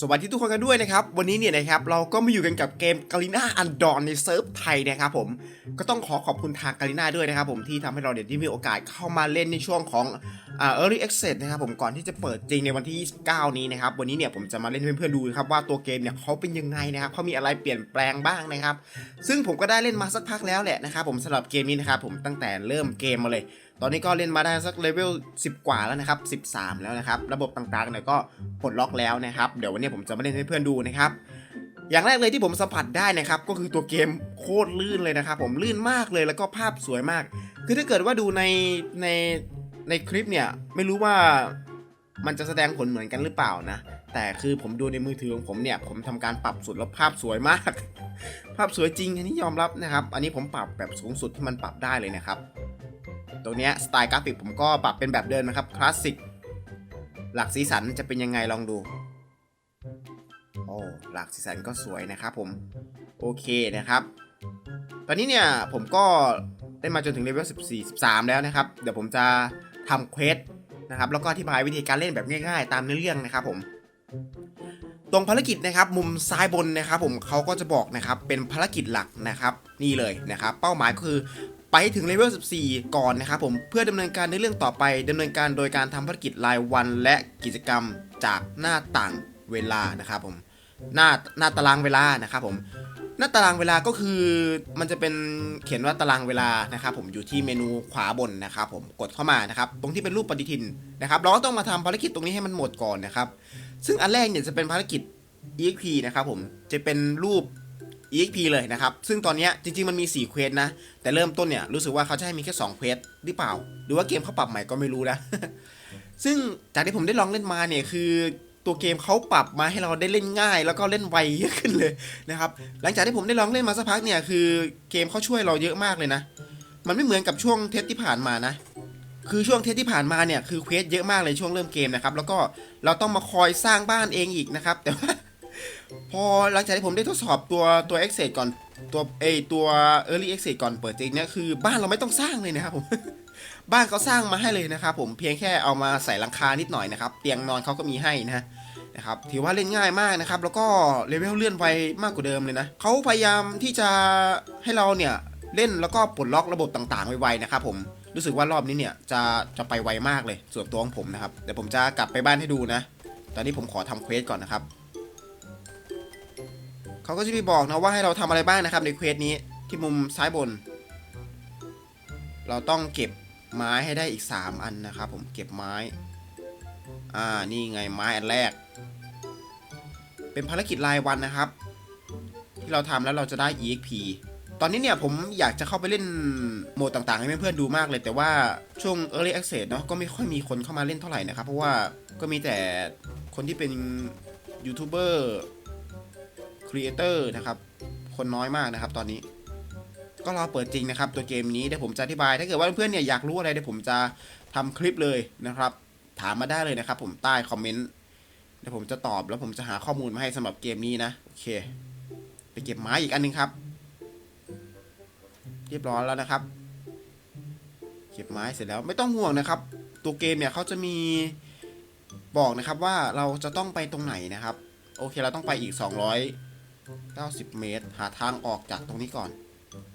สวัสดีทุกคนกันด้วยนะครับ วันนี้เนี่ยนะครับเราก็มาอยู่กันกับเกมกาลิน่าอันดอนในเซิร์ฟไทยนะครับผมก็ต้องขอขอบคุณทางกาลิน่าด้วยนะครับผมที่ทำให้เราเดี๋ยวได้มีโอกาสเข้ามาเล่นในช่วงของ อ่า early access นะครับผมก่อนที่จะเปิดจริงในวันที่ 29 นี้นะครับวันนี้เนี่ยผมจะมาเล่นให้เพื่อนๆดูครับว่าตัวเกมเนี่ยเขาเป็นยังไงนะครับเขามีอะไรเปลี่ยนแปลงบ้างนะครับ ซึ่งผมก็ได้เล่นมาสักพักแล้วแหละนะครับผมสำหรับเกมนี้นะครับผมตั้งแต่เริ่มเกมมาเลย ตอนนี้ก็เล่นมาได้สักเลเวล10 กว่าแล้วนะครับ13 แล้วนะครับระบบต่างๆเนี่ยก็ปลดล็อกแล้วนะครับเดี๋ยววันนี้ผมจะมาเล่นให้เพื่อนดูนะครับอย่างแรกเลยที่ผมสัมผัสได้นะครับก็คือตัวเกมโคตรลื่นเลยนะครับผมลื่นมากเลยแล้วก็ภาพสวยมาก คือถ้าเกิดว่าดูในใน ในคลิปเนี่ยไม่รู้ว่ามันจะแสดงผลเหมือนกันหรือเปล่านะ แต่คือผมดูในมือถือของผมเนี่ย ผมทำการปรับสุดแล้วภาพสวยมาก ภาพสวยจริงอันนี้ยอมรับนะครับ อันนี้ผมปรับแบบสูงสุดที่มันปรับได้เลยนะครับ ตรงนี้สไตล์กราฟิกผมก็ปรับเป็นแบบเดิมนะครับคลาสสิกหลักสีสันจะเป็นยังไงลองดูโอ้หลักสีสันก็สวยนะครับผมโอเคนะครับ ตอนนี้เนี่ยผมก็ได้มาจนถึงเลเวล14 13 แล้วนะครับ เดี๋ยวผมจะ ทำเควสนะครับแล้วก็อธิบายวิธีการเล่นแบบง่าย ๆ ตามเนื้อเรื่องนะครับผมตรงภารกิจนะครับมุมซ้ายบนนะครับผมเขาก็จะบอกนะครับเป็นภารกิจหลักนะครับนี่เลยนะครับเป้าหมายก็คือไปถึงเลเวล 14 ก่อนนะครับผมเพื่อดำเนินการในเรื่องต่อไปดำเนินการโดยการทำภารกิจรายวันและกิจกรรมจากหน้าต่างเวลานะครับผมหน้าหน้าตารางเวลานะครับผม หน้าตารางเวลาก็คือมันจะเป็นเขียนว่าตารางเวลานะครับผมอยู่ที่เมนูขวาบนนะครับผมกดเข้ามานะครับตรงที่เป็นรูปปฏิทินนะครับเราก็ต้องมาทำภารกิจตรงนี้ให้มันหมดก่อนนะครับ ซึ่งอันแรกเนี่ยจะเป็นภารกิจ EXP นะครับผมจะเป็นรูป EXP เลยนะครับ ซึ่งตอนนี้จริงๆมันมี 4 เควสนะ แต่เริ่มต้นเนี่ยรู้สึกว่าเขาจะให้มีแค่ 2 เควสหรือเปล่า หรือว่าเกมเขาปรับใหม่ก็ไม่รู้นะ ซึ่งจากที่ผมได้ลองเล่นมาเนี่ยคือ ตัวเกมเขาปรับมาให้เราได้เล่นง่าย แล้วก็เล่นไวเยอะขึ้นเลยนะครับหลังจากที่ผมได้ลองเล่นมาสักพักเนี่ยคือเกมเขาช่วยเราเยอะมากเลยนะ มันไม่เหมือนกับช่วงเทสที่ผ่านมานะคือช่วงเทสที่ผ่านมาเนี่ยคือเควสเยอะมากเลยช่วงเริ่มเกมนะครับแล้วก็เราต้องมาคอยสร้างบ้านเองอีกนะครับแต่ว่าพอหลังจากที่ผมได้ทดสอบตัวตัว Exit ก่อนตัวเอตัว Early Exit ก่อนเปิดจริงเนี่ยคือบ้านเราไม่ต้องสร้างเลยนะครับผมบ้านเขาสร้างมาให้เลยนะครับผมเพียงแค่เอามาใส่หลังคานิดหน่อยนะครับ เตียงนอนเขาก็มีให้นะ นะครับถือว่าเล่นง่ายมากนะครับ แล้วก็เลเวลเลื่อนไวมากกว่าเดิมเลยนะเขาพยายามที่จะให้เราเนี่ยเล่นแล้วก็ปลดล็อกระบบต่างๆไวๆนะครับผมรู้สึกว่ารอบนี้เนี่ยจะจะไปไวมากเลยส่วนตัวของผมนะครับเดี๋ยวผมจะกลับไปบ้านให้ดูนะ ตอนนี้ผมขอทำเควสก่อนนะครับเขาก็จะมีบอกนะว่าให้เราทำอะไรบ้างนะครับในเควสนี้ที่มุมซ้ายบน เราต้องเก็บไม้ให้ได้อีก 3 อันนะครับผมเก็บไม้ อ่า นี่ไงไม้อันแรก เป็นภารกิจรายวันนะครับ ที่เราทำแล้วเราจะได้ EXP ตอนนี้เนี่ยผมอยากจะเข้าไปเล่นโหมดต่างๆ ให้เพื่อนๆดูมากเลย แต่ว่าช่วง Early Access เนาะก็ไม่ค่อยมีคนเข้ามาเล่นเท่าไหร่นะครับ เพราะว่าก็มีแต่คนที่เป็นยูทูบเบอร์ครีเอเตอร์นะครับ คนน้อยมากนะครับตอนนี้ ก็รอเปิดจริงนะครับ ตัวเกมนี้เดี๋ยวผมจะอธิบาย ถ้าเกิดว่าเพื่อนๆเนี่ยอยากรู้อะไรเดี๋ยวผมจะทำคลิปเลยนะครับ ถามมาได้เลยนะครับ ผมใต้คอมเมนต์เดี๋ยวผมจะตอบแล้วผมจะหาข้อมูลมาให้สำหรับเกมนี้นะ โอเค ไปเก็บไม้อีกอันหนึงครับ เรียบร้อยแล้วนะครับ เก็บไม้เสร็จแล้วไม่ต้องห่วงนะครับ ตัวเกมเนี่ยเขาจะมีบอกนะครับว่าเราจะต้องไปตรงไหนนะครับ โอเคเราต้องไปอีก 290 เมตร หาทางออกจากตรงนี้ก่อน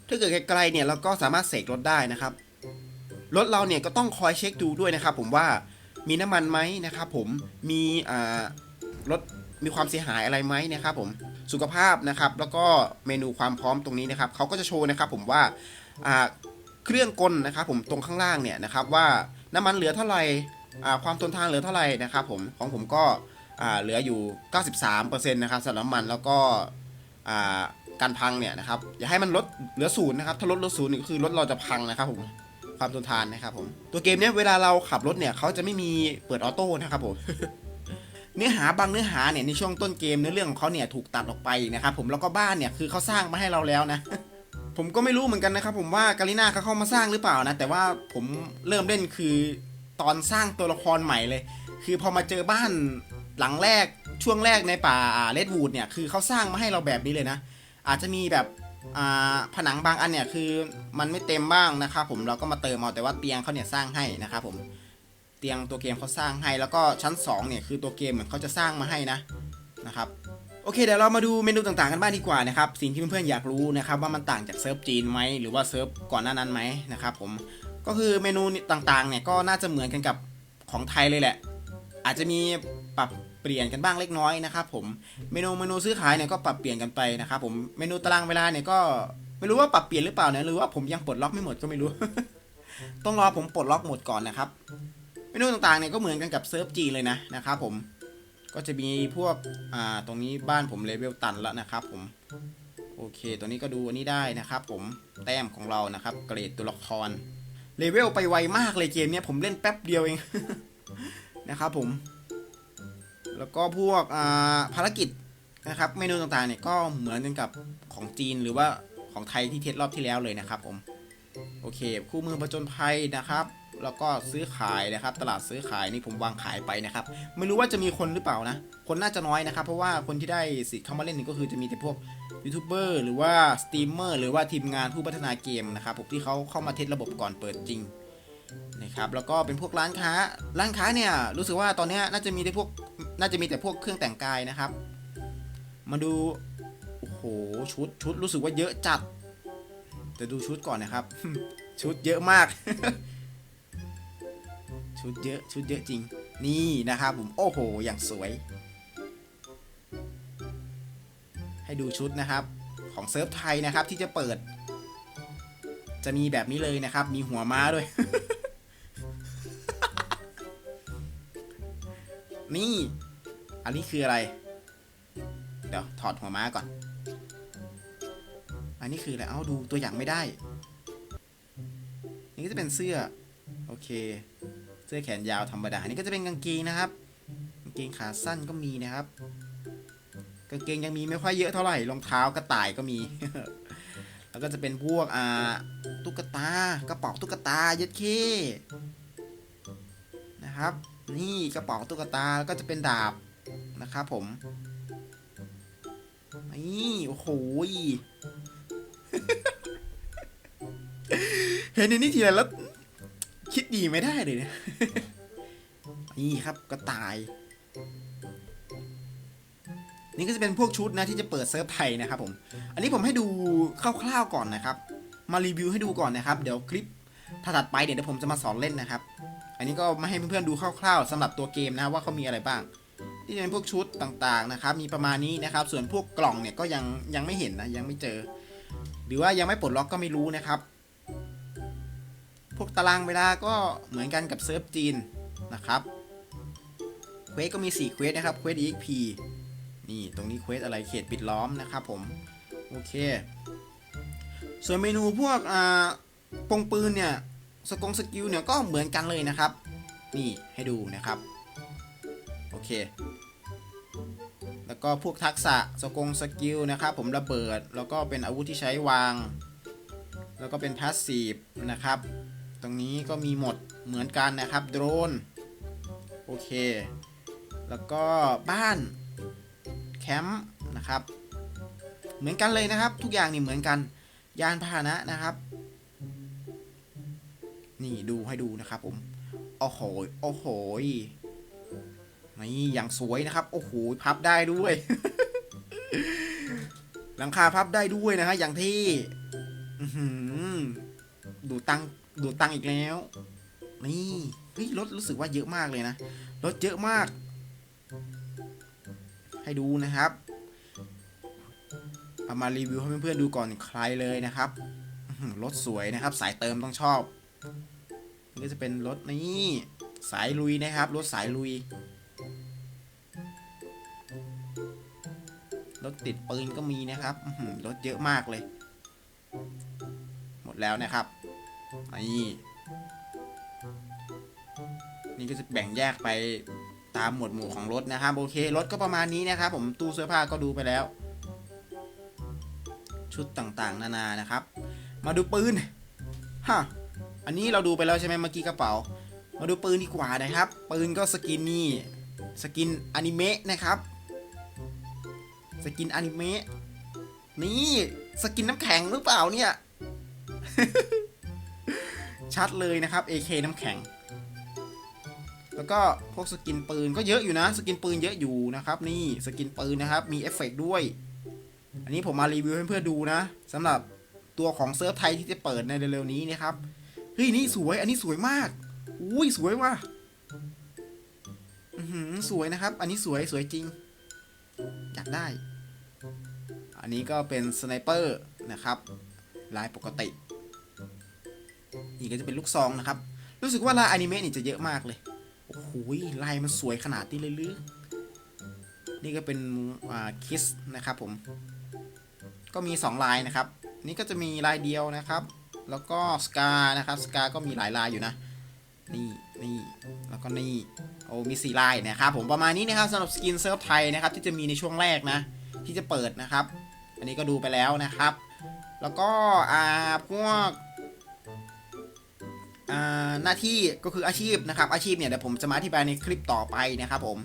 ถ้าเกิดไกลๆเนี่ยเราก็สามารถเสกรถได้นะครับรถเราเนี่ยก็ต้องคอยเช็คดูด้วยนะครับ ผมว่า มีน้ำมันไหมนะครับผมมีรถมีความเสียหายอะไรไหมนะครับผมสุขภาพนะครับแล้วก็เมนูความพร้อมตรงนี้นะครับเขาก็จะโชว์นะครับผมว่าเครื่องกลนะครับผมตรงข้างล่างเนี่ยนะครับว่าน้ำมันเหลือเท่าไหร่ความทนทานเหลือเท่าไหร่นะครับผมของผมก็เหลืออยู่ 93%นะครับสำหรับน้ำมันแล้วก็การพังเนี่ยนะครับอย่าให้มันลดเหลือศูนย์นะครับถ้าลดเหลือศูนย์นี่ก็คือรถเราจะพังนะครับผม ความทนทานนะครับผมตัวเกมเนี้ยเวลาเราขับรถเนี่ยเขาจะไม่มีเปิดออโต้นะครับผมเนื้อหาบางเนื้อหาเนี่ยในช่วงต้นเกมเนื้อเรื่องของเขาเนี่ยถูกตัดออกไปนะครับผมแล้วก็บ้านเนี่ยคือเขาสร้างมาให้เราแล้วนะ ผมก็ไม่รู้เหมือนกันนะครับผมว่ากาลิน่าเขาเข้ามาสร้างหรือเปล่านะ แต่ว่าผมเริ่มเล่นคือตอนสร้างตัวละครใหม่เลย คือพอมาเจอบ้านหลังแรกช่วงแรกในป่าเลดวูดเนี่ยคือเขาสร้างมาให้เราแบบนี้เลยนะ อาจจะมีแบบ ผนังบางอันเนี่ยคือมันไม่เต็มบ้างนะครับผมเราก็มาเติมเอาแต่ว่าเตียงเขาเนี่ยสร้างให้นะครับผมเตียงตัวเกมเขาสร้างให้แล้วก็ชั้น2เนี่ยคือตัวเกมเหมือนเขาจะสร้างมาให้นะนะครับโอเคเดี๋ยวเรามาดูเมนูต่างๆกันบ้างดีกว่านะครับสิ่งที่เพื่อนๆอยากรู้นะครับว่ามันต่างจากเซิร์ฟจีนไหมหรือว่าเซิร์ฟก่อนหน้านั้นไหมนะครับผมก็คือเมนูต่างๆเนี่ยก็น่าจะเหมือนกันกับของไทยเลยแหละ อาจจะมีปรับ เปลี่ยนกันบ้างเล็กน้อยนะครับผมเมนูเมนูซื้อขายเนี่ยก็ปรับเปลี่ยนกันไปนะครับผมเมนูตารางเวลาเนี่ยก็ไม่รู้ว่าปรับเปลี่ยนหรือเปล่านี่ยหรือว่าผมยังปลดล็อกไม่หมดก็ไม่รู้ ต้องรอผมปลดล็อกหมดก่อนนะครับ เมนูต่างๆเนี่ยก็เหมือนกันกับเซิร์ฟจีเลยนะนะครับผมก็จะมีพวกอ่าตรงนี้บ้านผมเลเวลตันแล้วนะครับผมโอเค ตัวนี้ก็ดูอันนี้ได้นะครับผมแต้มของเรานะครับ เกรดตัวละครเลเวลไปไวมากเลยเกมเนี้ยผมเล่นแป๊บเดียวเองนะครับผม แล้วก็พวกภารกิจนะครับเมนูต่างๆเนี่ยก็เหมือนกันกับของจีนหรือว่าของไทยที่เทสรอบที่แล้วเลยนะครับผมโอเค คู่มือประจนภัยนะครับ แล้วก็ซื้อขายนะครับ ตลาดซื้อขายนี่ผมวางขายไปนะครับ ไม่รู้ว่าจะมีคนหรือเปล่านะ คนน่าจะน้อยนะครับ เพราะว่าคนที่ได้สิทธิ์เข้ามาเล่นนี่ก็คือจะมีแต่พวกยูทูบเบอร์หรือว่าสตรีมเมอร์หรือว่าทีมงานผู้พัฒนาเกมนะครับผมที่เขาเข้ามาเทสระบบก่อนเปิดจริง นะครับแล้วก็เป็นพวกร้านค้า ร้านค้าเนี่ยรู้สึกว่าตอนนี้น่าจะมีแต่พวกน่าจะมีแต่พวกเครื่องแต่งกายนะครับ มาดูโอ้โหชุดชุดรู้สึกว่าเยอะจัด แต่ดูชุดก่อนนะครับ ชุดเยอะมาก ชุดเยอะชุดเยอะจริง นี่นะครับผมโอ้โหอย่างสวย ให้ดูชุดนะครับของเซิร์ฟไทยนะครับที่จะเปิด จะมีแบบนี้เลยนะครับ มีหัวม้าด้วย นี่ อันนี้คืออะไร เดี๋ยวถอดหัวม้าก่อน อันนี้คืออะไร เอ้าดูตัวอย่างไม่ได้ นี่ก็จะเป็นเสื้อ โอเค เสื้อแขนยาวธรรมดา อันี่ก็จะเป็นกางเกงนะครับ กางเกงขาสั้นก็มีนะครับ กางเกงยังมีไม่ค่อยเยอะเท่าไหร่ รองเท้ากระต่ายก็มี แล้วก็จะเป็นพวกอ่าตุ๊กตากระเป๋าตุ๊กตาเย็ดเคนะครับ นี่กระเป๋าตุ๊กตาแล้วก็จะเป็นดาบนะครับผม นี่ โอ้โหเห็นในนี้ทีไรแล้ว คิดดีไม่ได้เลยเนี่ยนี่ครับกระต่าย นี่ก็จะเป็นพวกชุดนะที่จะเปิดเซิร์ฟไทยนะครับผม อันนี้ผมให้ดูคร่าวๆก่อนนะครับ มารีวิวให้ดูก่อนนะครับ เดี๋ยวคลิปถัดไปเดี๋ยวผมจะมาสอนเล่นนะครับ อันนี้ก็มาให้เพื่อนๆดูคร่าวๆสำหรับตัวเกมนะว่าเขามีอะไรบ้าง ที่เป็นพวกชุดต่างๆนะครับมีประมาณนี้นะครับ ส่วนพวกกล่องเนี่ยก็ยังยังไม่เห็นนะยังไม่เจอ หรือว่ายังไม่ปลดล็อกก็ไม่รู้นะครับ พวกตารางเวลาก็เหมือนกันกับเซิร์ฟจีนนะครับเควสก็มี4เควสนะครับเควส EXP นี่ตรงนี้เควสอะไรเขตปิดล้อมนะครับผมโอเค ส่วนเมนูพวกอ่าปงปืนเนี่ย สกงสกิลเนี่ยก็เหมือนกันเลยนะครับ นี่ให้ดูนะครับ โอเค แล้วก็พวกทักษะสกงสกิลนะครับผมระเบิด แล้วก็เป็นอาวุธที่ใช้วาง แล้วก็เป็นพาสซีฟนะครับ ตรงนี้ก็มีหมดเหมือนกันนะครับโดรน โอเค แล้วก็บ้านแคมป์นะครับ เหมือนกันเลยนะครับ ทุกอย่างนี่เหมือนกัน ยานพาหนะนะครับ นี่ดูให้ดูนะครับผม โอ้โห โอ้โห นี่อย่างสวยนะครับ โอ้โห พับได้ด้วย หลังคาพับได้ด้วยนะฮะ อย่างที่ดูตังดูตังอีกแล้ว นี่เฮ้ยรถรู้สึกว่าเยอะมากเลยนะ รถเยอะมาก ให้ดูนะครับเอามารีวิวให้เพื่อนๆดูก่อนใครเลยนะครับรถสวยนะครับ สายเติมต้องชอบ นี่ก็จะเป็นรถนี่สายลุยนะครับ รถสายลุย รถติดปืนก็มีนะครับรถเยอะมากเลย หมดแล้วนะครับ นี่ นี่ก็จะแบ่งแยกไปตามหมวดหมู่ของรถนะครับ โอเค รถก็ประมาณนี้นะครับ ผมตู้เสื้อผ้าก็ดูไปแล้ว ชุดต่างๆ นานานะครับ มาดูปืน ฮะ อันนี้เราดูไปแล้วใช่ไหมเมื่อกี้กระเป๋า มาดูปืนดีกว่านะครับ ปืนก็สกินนี่ สกินอนิเมะนะครับ สกินอนิเมะ นี่สกินน้ำแข็งหรือเปล่าเนี่ย ชัดเลยนะครับ AK น้ำแข็ง แล้วก็พวกสกินปืนก็เยอะอยู่นะ สกินปืนเยอะอยู่นะครับ นี่สกินปืนนะครับ มีเอฟเฟกต์ด้วย อันนี้ผมมารีวิวให้เพื่อนดูนะสำหรับตัวของเซิร์ฟไทยที่จะเปิดในเร็วๆนี้นะครับ เฮ้ยนี่สวย อันนี้สวยมาก อุ้ยสวยว่ะอือหือสวยนะครับ อันนี้สวยสวยจริง อยากได้ อันนี้ก็เป็นสไนเปอร์นะครับ ลายปกติ นี่ก็จะเป็นลูกซองนะครับ รู้สึกว่าลายอนิเมะนี่จะเยอะมากเลย โอ้โหลายมันสวยขนาดนี้เลยหรือนี่ก็เป็นอ่าคิสนะครับผม ก็มี 2 ลายนะครับ นี่ก็จะมีลายเดียวนะครับ แล้วก็สกานะครับสกาก็มีหลายลายอยู่นะ นี่นี่แล้วก็นี่โอ้มีสี่ลายนะครับผมประมาณนี้นะครับสำหรับสกินเซิร์ฟไทยนะครับที่จะมีในช่วงแรกนะ ที่จะเปิดนะครับ อันนี้ก็ดูไปแล้วนะครับ แล้วก็อ่าพวกหน้าที่ก็คืออาชีพนะครับ อาชีพเนี่ยเดี๋ยวผมจะมาอธิบายในคลิปต่อไปนะครับผม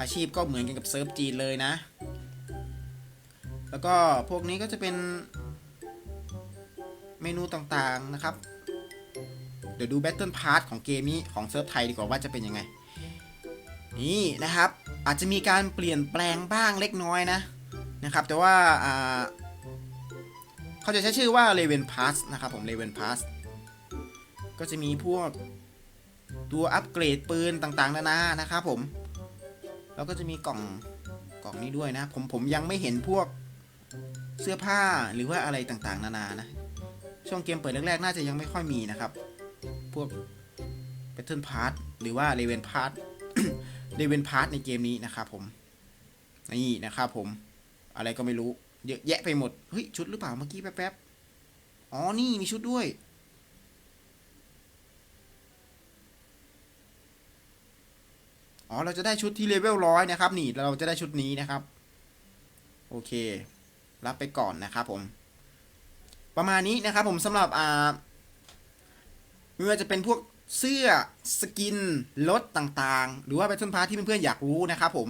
อาชีพก็เหมือนกันกับเซิร์ฟจีนเลยนะ แล้วก็พวกนี้ก็จะเป็น เมนูต่างๆนะครับ เดี๋ยวดู Battle Pass ของเกมนี้ของเซิร์ฟไทยดีกว่าว่าจะเป็นยังไง นี่นะครับ อาจจะมีการเปลี่ยนแปลงบ้างเล็กน้อยนะนะครับ แต่ว่าเขาจะใช้ชื่อว่า r a v e n Pass นะครับผม r a v e n Pass ก็จะมีพวกตัวอัปเกรดปืนต่างๆนานานะครับผมแล้วก็จะมีกล่องกล่องนี้ด้วยนะ ผมผมยังไม่เห็นพวกเสื้อผ้าหรือว่าอะไรต่างๆ นานานะ ช่วงเกมเปิดแรกๆ น่าจะยังไม่ค่อยมีนะครับ พวก Battle Pass หรือว่า r a v e n Pass r a v e n Pass ในเกมนี้นะครับผม นี่นะครับผม อะไรก็ไม่รู้ เยอะแยะไปหมด เฮ้ย ชุดหรือเปล่าเมื่อกี้แป๊บๆ อ๋อ นี่มีชุดด้วย อ๋อ เราจะได้ชุดที่เลเวลร้อยนะครับ นี่ เราจะได้ชุดนี้นะครับ โอเค รับไปก่อนนะครับผม ประมาณนี้นะครับผมสำหรับอ่าไม่ว่าจะเป็นพวกเสื้อสกินรถต่างๆ หรือว่า Battle Pass ที่เพื่อนๆอยากรู้นะครับผม